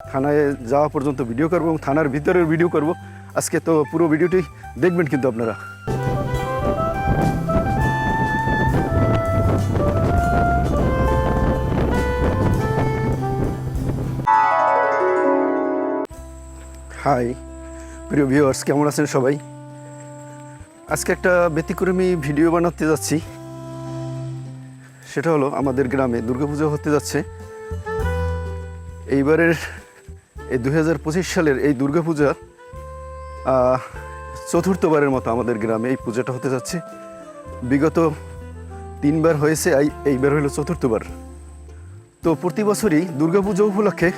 থানায় যাওয়া পর্যন্ত ভিডিও করব এবং থানার ভিতরের ভিডিও করব। আজকে তো পুরো ভিডিওটি দেখবেন কিন্তু আপনারা। হাই প্রিয় ভিউয়ার্স কেমন আছেন সবাই? আজকে একটা ব্যতিক্রমী ভিডিও বানাতে যাচ্ছি। সেটা হলো আমাদের গ্রামে দুর্গাপুজো হতে যাচ্ছে। এইবারের এই দু হাজার পঁচিশ সালের এই দুর্গাপূজা চতুর্থবারের মতো আমাদের গ্রামে এই পূজাটা হতে যাচ্ছে। বিগত তিনবার হয়েছে, এই- এইবার হলো চতুর্থবার। তো প্রতি বছরই দুর্গাপুজো উপলক্ষে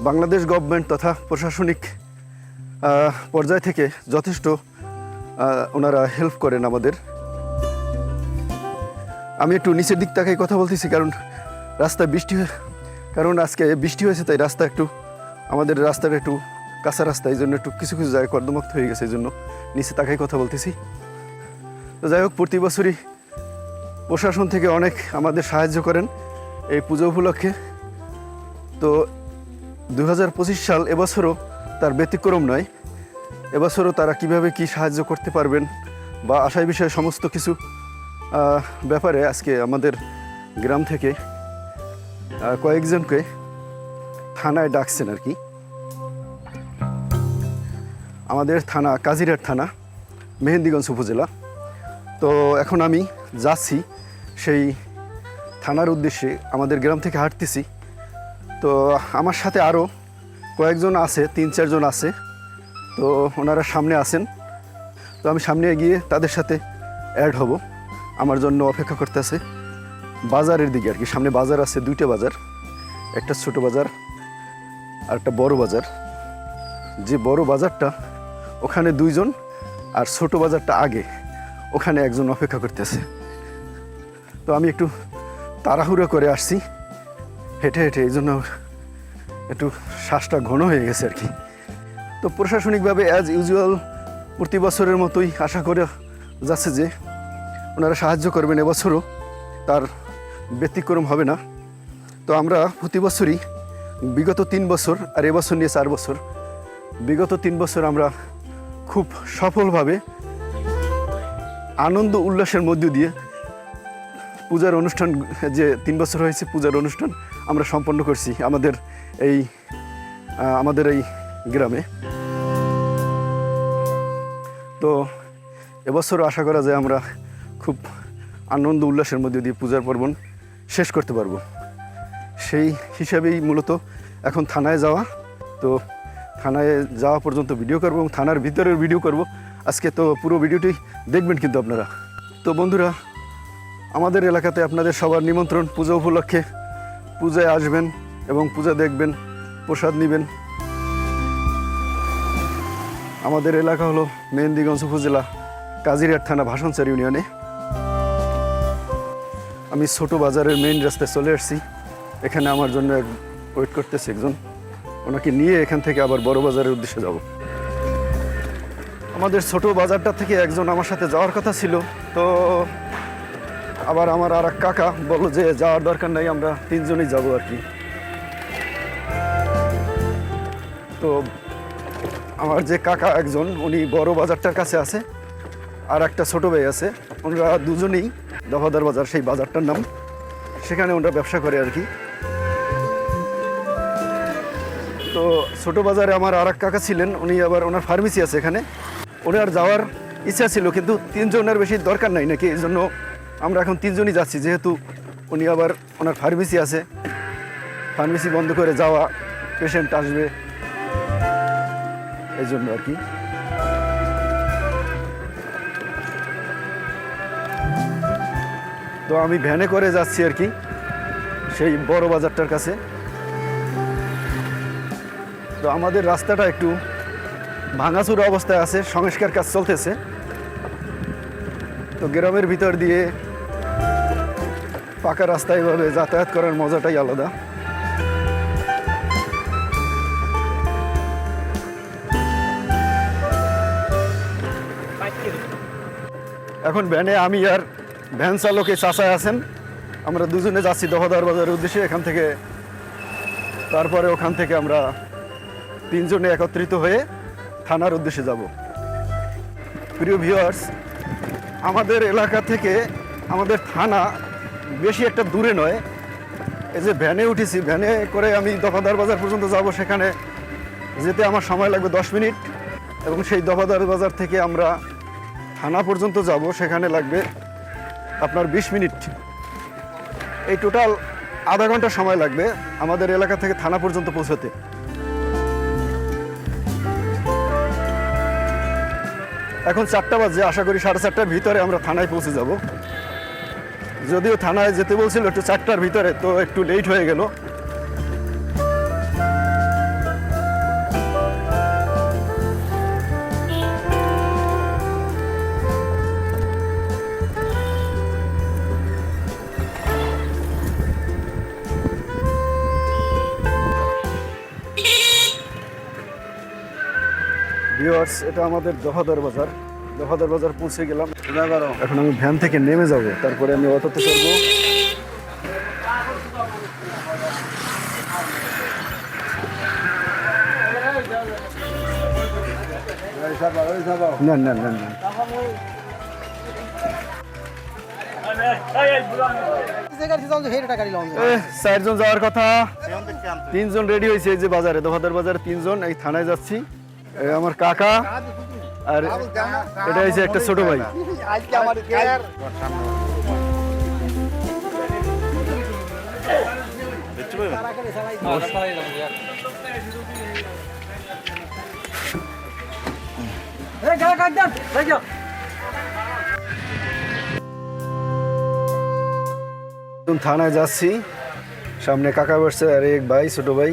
বাংলাদেশ গভর্নমেন্ট তথা প্রশাসনিক পর্যায় থেকে যথেষ্ট ওনারা হেল্প করেন আমাদের। আমি একটু নিচের দিক তাকাই কথা বলতেছি, কারণ রাস্তায় বৃষ্টি কারণ আজকে বৃষ্টি হয়েছে, তাই রাস্তা একটু আমাদের রাস্তাটা একটু কাঁচা রাস্তা, এই জন্য একটু কিছু কিছু জায়গায় কর্দমাক্ত হয়ে গেছে, এই জন্য নিচে তাকাই কথা বলতেছি। তো যাই হোক, প্রতি বছরই প্রশাসন থেকে অনেক আমাদের সাহায্য করেন এই পুজো উপলক্ষে। তো দু হাজার পঁচিশ সাল এবছরও তার ব্যতিক্রম নয়। এবছরও তারা কীভাবে কি সাহায্য করতে পারবেন বা আশায় বিষয়ে সমস্ত কিছু ব্যাপারে আজকে আমাদের গ্রাম থেকে কয়েকজনকে থানায় ডাকছেন আর কি। আমাদের থানা কাজিরাট থানা, মেহেন্দিগঞ্জ উপজেলা। তো এখন আমি যাচ্ছি সেই থানার উদ্দেশ্যে, আমাদের গ্রাম থেকে হাঁটতেছি। তো আমার সাথে আরও কয়েকজন আছে, তিন চারজন আছে। তো ওনারা সামনে আছেন। তো আমি সামনে গিয়ে তাদের সাথে অ্যাড হব। আমার জন্য অপেক্ষা করতেছে। বাজারের দিকে আর কি, সামনে বাজার আছে, দুইটা বাজার। একটা ছোট বাজার আর একটা বড় বাজার। যে বড় বাজারটা ওখানে দুইজন আর ছোট বাজারটা আগে, ওখানে একজন অপেক্ষা করতেছে। তো আমি একটু তাড়াহুড়ো করে আসছি। হেঁটে হেঁটে এই জন্য একটু শ্বাসটা ঘন হয়ে গেছে আর কি। তো প্রশাসনিকভাবে অ্যাজ ইউজুয়াল প্রতি বছরের মতোই আশা করে যাচ্ছে যে ওনারা সাহায্য করবেন এবছরও, তার ব্যতিক্রম হবে না। তো আমরা প্রতি বছরই বিগত তিন বছর আর এবছর নিয়ে চার বছর, বিগত তিন বছর আমরা খুব সফলভাবে আনন্দ উল্লাসের মধ্য দিয়ে পূজার অনুষ্ঠান, যে তিন বছর হয়েছে পূজার অনুষ্ঠান, আমরা সম্পন্ন করছি আমাদের এই আমাদের এই গ্রামে। তো এবছর আশা করা যায় আমরা খুব আনন্দ উল্লাসের মধ্যে দিয়ে পূজার পার্বণ শেষ করতে পারব। সেই হিসাবেই মূলত এখন থানায় যাওয়া। তো থানায় যাওয়া পর্যন্ত ভিডিও করব এবং থানার ভিতরের ভিডিও করব। আজকে তো পুরো ভিডিওটি দেখবেন কিন্তু আপনারা। তো বন্ধুরা, আমাদের এলাকাতে আপনাদের সবার নিমন্ত্রণ, পূজা উপলক্ষে পূজায় আসবেন এবং পূজা দেখবেন, প্রসাদ নেবেন। আমাদের এলাকা হলো মেহেন্দিগঞ্জ উপজেলা, কাজিরহাট থানা, ভাষণচার ইউনিয়নে। আমি ছোট বাজারের মেইন রাস্তায় চলে আসছি। এখানে আমার জন্য ওয়েট করতেছে একজন। ওনাকে নিয়ে এখান থেকে আবার বড় বাজারের উদ্দেশ্যে যাব। আমাদের ছোট বাজারটা থেকে একজন আমার সাথে যাওয়ার কথা ছিল। তো আবার আমার আর এক কাকা বলল যে, যাওয়ার দরকার নাই, আমরা তিনজনই যাব আর কি। তো আমার যে কাকা একজন, উনি বড় বাজারটার কাছে আছে, আর একটা ছোট ভাই আছে। ওনারা দুজনেই দফাদার বাজার, সেই বাজারটার নাম। সেখানে ওনারা ব্যবসা করে আর কি। তো ছোট বাজারে আমার আর কাকা ছিলেন, উনি আবার ওনার ফার্মেসি আছে এখানে। ওনার যাওয়ার ইচ্ছা ছিল, কিন্তু তিনজনের বেশি দরকার নাই নাকি, এই জন্য আমরা এখন তিনজনই যাচ্ছি, যেহেতু উনি আবার ওনার ফার্মেসি আছে। ফার্মেসি বন্ধ করে যাওয়া পেশেন্ট আসবে, এই জন্য আর কি। তো আমি ভ্যানে করে যাচ্ছি আর কি, সেই বড় বাজারটার কাছে। তো আমাদের রাস্তাটা একটু ভাঙাচুরা অবস্থায় আছে, সংস্কার কাজ চলতেছে। তো গ্রামের ভিতর দিয়ে পাকা রাস্তায় এভাবে যাতায়াত করার মজাটাই আলাদা। এখন ভ্যানে আমি আর ভ্যান চালকে চাষায় আছেন। আমরা দুজনে যাচ্ছি দফাদার বাজারের উদ্দেশ্যে, এখান থেকে। তারপরে ওখান থেকে আমরা তিনজনে একত্রিত হয়ে থানার উদ্দেশ্যে যাব। প্রিয় ভিউয়ার্স আমাদের এলাকা থেকে আমাদের থানা বেশি একটা দূরে নয়। এই যে ভ্যানে উঠেছি ভ্যানে করে আমি দফাদার বাজার পর্যন্ত যাব সেখানে। যেতে আমার সময় লাগবে দশ মিনিট এবং সেই দফাদার বাজার থেকে আমরা থানা পর্যন্ত যাব, সেখানে লাগবে আপনার বিশ মিনিট। এই টোটাল আধা ঘণ্টা সময় লাগবে আমাদের এলাকা থেকে থানা পর্যন্ত পৌঁছতে। এখন চারটা বাজে, আশা করি সাড়ে চারটার ভিতরে আমরা থানায় পৌঁছে যাব। যদিও থানায় যেতে বলছিল একটু চারটার ভিতরে, তো একটু লেট হয়ে গেল। ভিউয়ার্স এটা আমাদের দফাদার বাজার দফাদার বাজার পৌঁছে গেলাম। এখন আমি ভ্যান থেকে নেমে যাব। তারপরে আমি অটোতে চলবো না না না না চারজন যাওয়ার কথা। তিনজন রেডি হয়েছে এই যে বাজারে। দফাদার বাজারে তিনজন এই থানায় যাচ্ছি। আমার কাকা, আর এটা হয়েছে একটা ছোট ভাই। থানায় যাচ্ছি। সামনে কাকা বসছে, আর এক ভাই, ছোট ভাই।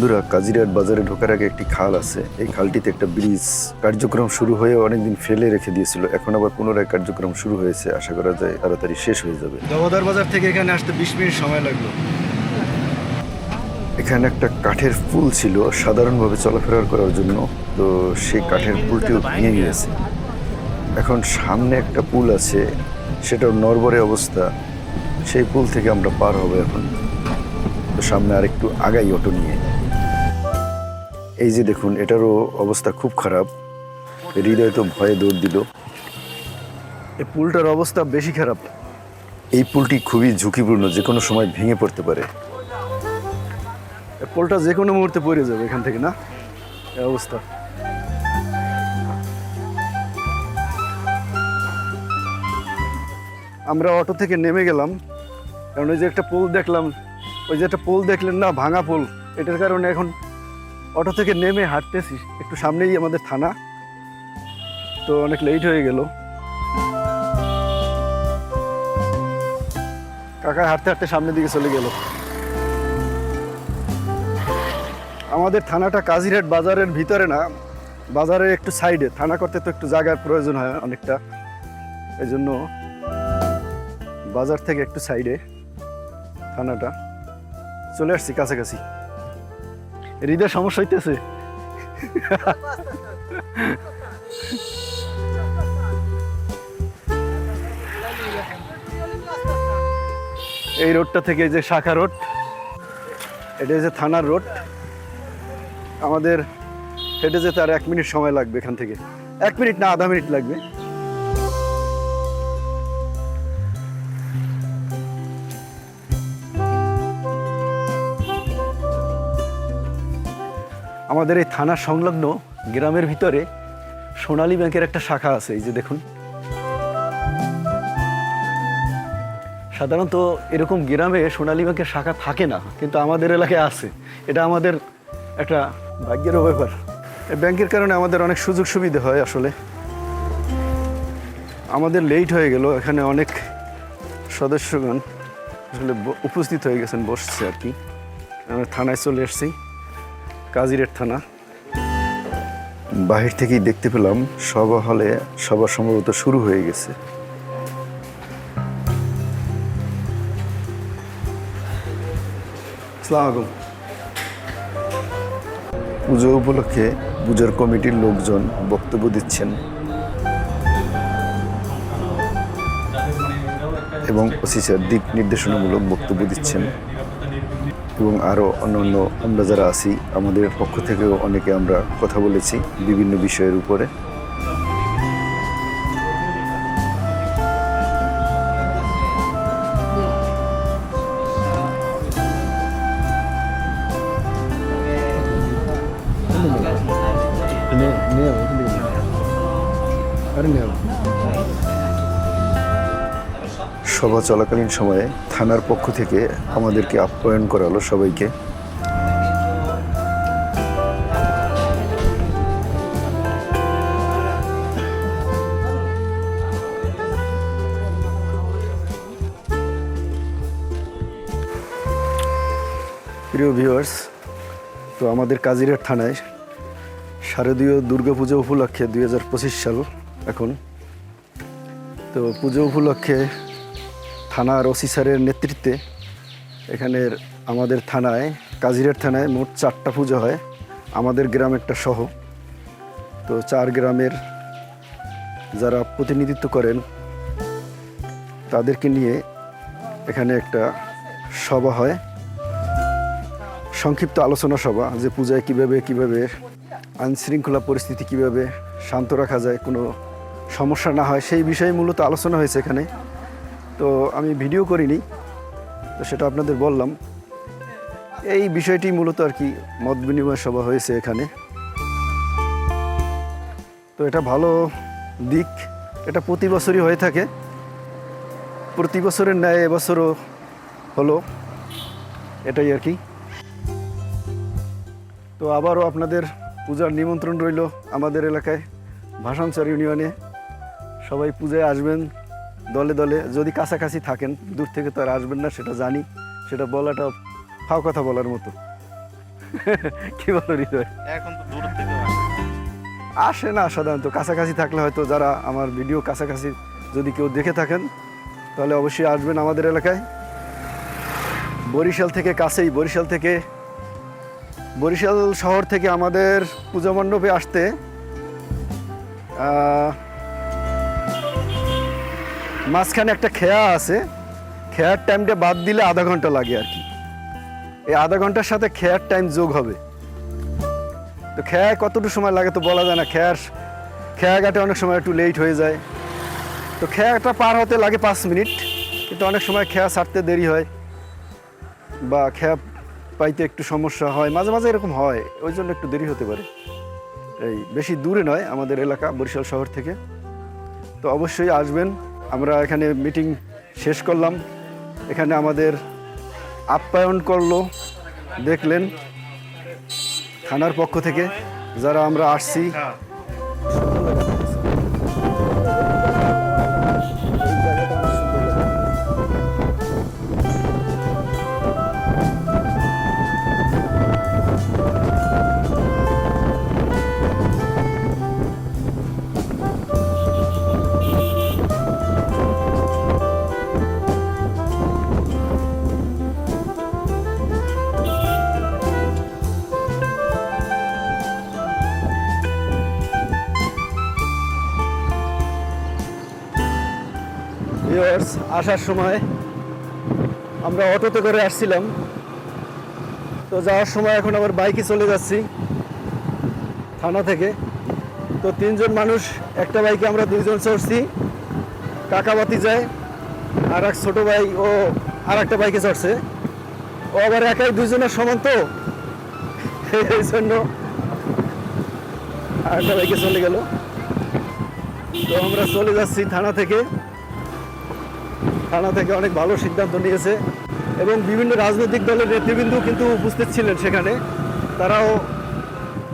বন্ধুরা কাজিরাট বাজারে ঢোকার আগে একটি খাল আছে। এই খালটিতে একটা ব্রিজ কার্যক্রম শুরু হয়ে অনেকদিন ফেলে রেখে দিয়েছিল। এখন আবার পুনরায় কার্যক্রম শুরু হয়েছে। আশা করা যায় তাড়াতাড়ি শেষ হয়ে যাবে। দামোদর বাজার থেকে এখানে আসতে বিশ মিনিট সময় লাগল। এখানে একটা কাঠের পুল ছিল সাধারণভাবে চলাফেরা করার জন্য। তো সেই কাঠের পুলটিও ভেঙে গিয়েছে। এখন সামনে একটা পুল আছে। সেটাও নরবরে অবস্থা। সেই পুল থেকে আমরা পার হব এখন। তো সামনে আরেকটু আগাই অটো নিয়ে। এই যে দেখুন, এটারও অবস্থা খুব খারাপ। হৃদয় তো ভয়ে দৌড় দিল। এই পুলটার অবস্থা বেশি খারাপ। এই পুলটি খুবই ঝুঁকিপূর্ণ যে কোনো সময় ভেঙে পড়তে পারে। পুলটা যে কোনো মুহূর্তে পড়ে যাবে এখান থেকে, না? অবস্থা। আমরা অটো থেকে নেমে গেলাম। কারণ ওই যে একটা পোল দেখলাম। ওই যে একটা পোল দেখলেন না, ভাঙা পোল। এটার কারণে এখন অটো থেকে নেমে হাঁটতেছি, একটু সামনেই আমাদের থানা। তো অনেক লেট হয়ে গেল। কাকা হাঁটতে হাঁটতে সামনের দিকে চলে গেল। আমাদের থানাটা কাজিরহাট বাজারের ভিতরে না বাজারের একটু সাইডে থানা করতে তো একটু জায়গার প্রয়োজন হয় অনেকটা। এই জন্য বাজার থেকে একটু সাইডে থানাটা। চলে আসছি কাছাকাছি। হৃদয় সমস্যা হইতেছে। এই রোডটা থেকে যে শাখা রোড, এটা যে থানার রোড। আমাদের হেঁটে যেতে আর এক মিনিট সময় লাগবে এখান থেকে। এক মিনিট না, আধা মিনিট লাগবে। আমাদের এই থানা সংলগ্ন গ্রামের ভিতরে সোনালী ব্যাংকের একটা শাখা আছে, এই যে দেখুন। সাধারণত এরকম গ্রামে সোনালী ব্যাংকের শাখা থাকে না, কিন্তু আমাদের এলাকায় আছে। এটা আমাদের একটা ভাগ্যেরও ব্যাপার। ব্যাংকের কারণে আমাদের অনেক সুযোগ সুবিধা হয় আসলে। আমাদের লেট হয়ে গেল, এখানে অনেক সদস্যগণ আসলে উপস্থিত হয়ে গেছেন, বসছে আর কি। আমরা থানায় চলে এসেছি। কাজিরের থানা। বাহির থেকেই দেখতে পেলাম সভা হলে সভা সম্ভবত শুরু হয়ে গেছে। আলাইকুম। পুজো উপলক্ষে পুজোর কমিটির লোকজন বক্তব্য দিচ্ছেন এবং ওসি স্যার দিক নির্দেশনামূলক বক্তব্য দিচ্ছেন। এবং আরও অন্যান্য আমরা যারা আছি, আমাদের পক্ষ থেকেও অনেকে আমরা কথা বলেছি বিভিন্ন বিষয়ের উপরে। সভা চলাকালীন সময়ে থানার পক্ষ থেকে আমাদেরকে আপ্যায়ন করালো সবাইকে। প্রিয় ভিউয়ার্স, তো আমাদের কাজিরের থানায় শারদীয় দুর্গাপুজো উপলক্ষে দুই হাজার পঁচিশ সাল এখন। তো পুজো উপলক্ষে থানার ওসি স্যারের নেতৃত্বে এখানের আমাদের থানায়, কাজিরের থানায় মোট চারটা পুজো হয়। আমাদের গ্রামেরটা সহ তো চার গ্রামের যারা প্রতিনিধিত্ব করেন, তাদেরকে নিয়ে এখানে একটা সভা হয়। সংক্ষিপ্ত আলোচনা সভা, যে পূজায় কীভাবে কীভাবে আইন শৃঙ্খলা পরিস্থিতি কীভাবে শান্ত রাখা যায়, কোনো সমস্যা না হয়, সেই বিষয়ে মূলত আলোচনা হয়েছে এখানে। তো আমি ভিডিও করিনি, তো সেটা আপনাদের বললাম। এই বিষয়টি মূলত আর কি মত বিনিময় সভা হয়েছে এখানে। তো এটা ভালো দিক, এটা প্রতি বছরই হয়ে থাকে। প্রতি বছরের ন্যায় এবছরও হলো, এটাই আর কি। তো আবারও আপনাদের পূজার নিমন্ত্রণ রইল আমাদের এলাকায় ভাষাঞ্চর ইউনিয়নে। সবাই পূজায় আসবেন দলে দলে যদি কাছাকাছি থাকেন দূর থেকে তো আর আসবেন না সেটা জানি। সেটা বলাটা ফাও কথা বলার মতো। কি বলো হৃদয়? এখন তো দূর থেকে আসে। আসে না সাধারণত। কাছাকাছি থাকলে হয়তো যারা আমার ভিডিও কাছাকাছি যদি কেউ দেখে থাকেন তাহলে অবশ্যই আসবেন আমাদের এলাকায়। বরিশাল থেকে কাছেই বরিশাল থেকে বরিশাল শহর থেকে আমাদের পূজা মণ্ডপে আসতে আহ, মাঝখানে একটা খেয়া আছে। খেয়ার টাইমটা বাদ দিলে আধা ঘণ্টা লাগে আর কি। এই আধা ঘণ্টার সাথে খেয়ার টাইম যোগ হবে। তো খেয়ায় কতটুকু সময় লাগে তো বলা যায় না। খেয়ার খেয়া ঘাটে অনেক সময় একটু লেট হয়ে যায়। তো খেয়াটা পার হতে লাগে পাঁচ মিনিট। কিন্তু অনেক সময় খেয়া ছাড়তে দেরি হয় বা খেয়া পাইতে একটু সমস্যা হয়। মাঝে মাঝে এরকম হয়। ওই জন্য একটু দেরি হতে পারে। এই বেশি দূরে নয় আমাদের এলাকা, বরিশাল শহর থেকে। তো অবশ্যই আসবেন। আমরা এখানে মিটিং শেষ করলাম। এখানে আমাদের আপ্যায়ন করল, দেখলেন থানার পক্ষ থেকে, যারা আমরা আসছি। ভিউয়ার্স আসার সময় আমরা অটোতে করে আসছিলাম। তো যাওয়ার সময় এখন আবার বাইকে চলে যাচ্ছি থানা থেকে। তো তিনজন মানুষ, একটা বাইকে আমরা দুইজন চড়ছি। কাকাবাতি যায়, আর এক ছোটো ভাই ও আর একটা বাইকে চড়ছে। ও আবার একাই দুজনের সমান তো? এই জন্য আর একটা বাইকে চলে গেল। তো আমরা চলে যাচ্ছি থানা থেকে। থানা থেকে অনেক ভালো সিদ্ধান্ত নিয়েছে এবং বিভিন্ন রাজনৈতিক দলের নেতৃবৃন্দ কিন্তু উপস্থিত ছিলেন সেখানে। তারাও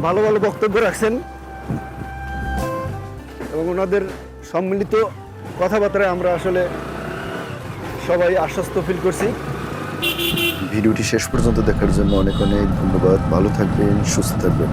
ভালো ভালো বক্তব্য রাখছেন এবং ওনাদের সম্মিলিত কথাবার্তায় আমরা আসলে সবাই আশ্বস্ত ফিল করছি। ভিডিওটি শেষ পর্যন্ত দেখার জন্য অনেক অনেক ধন্যবাদ। ভালো থাকবেন, সুস্থ থাকবেন।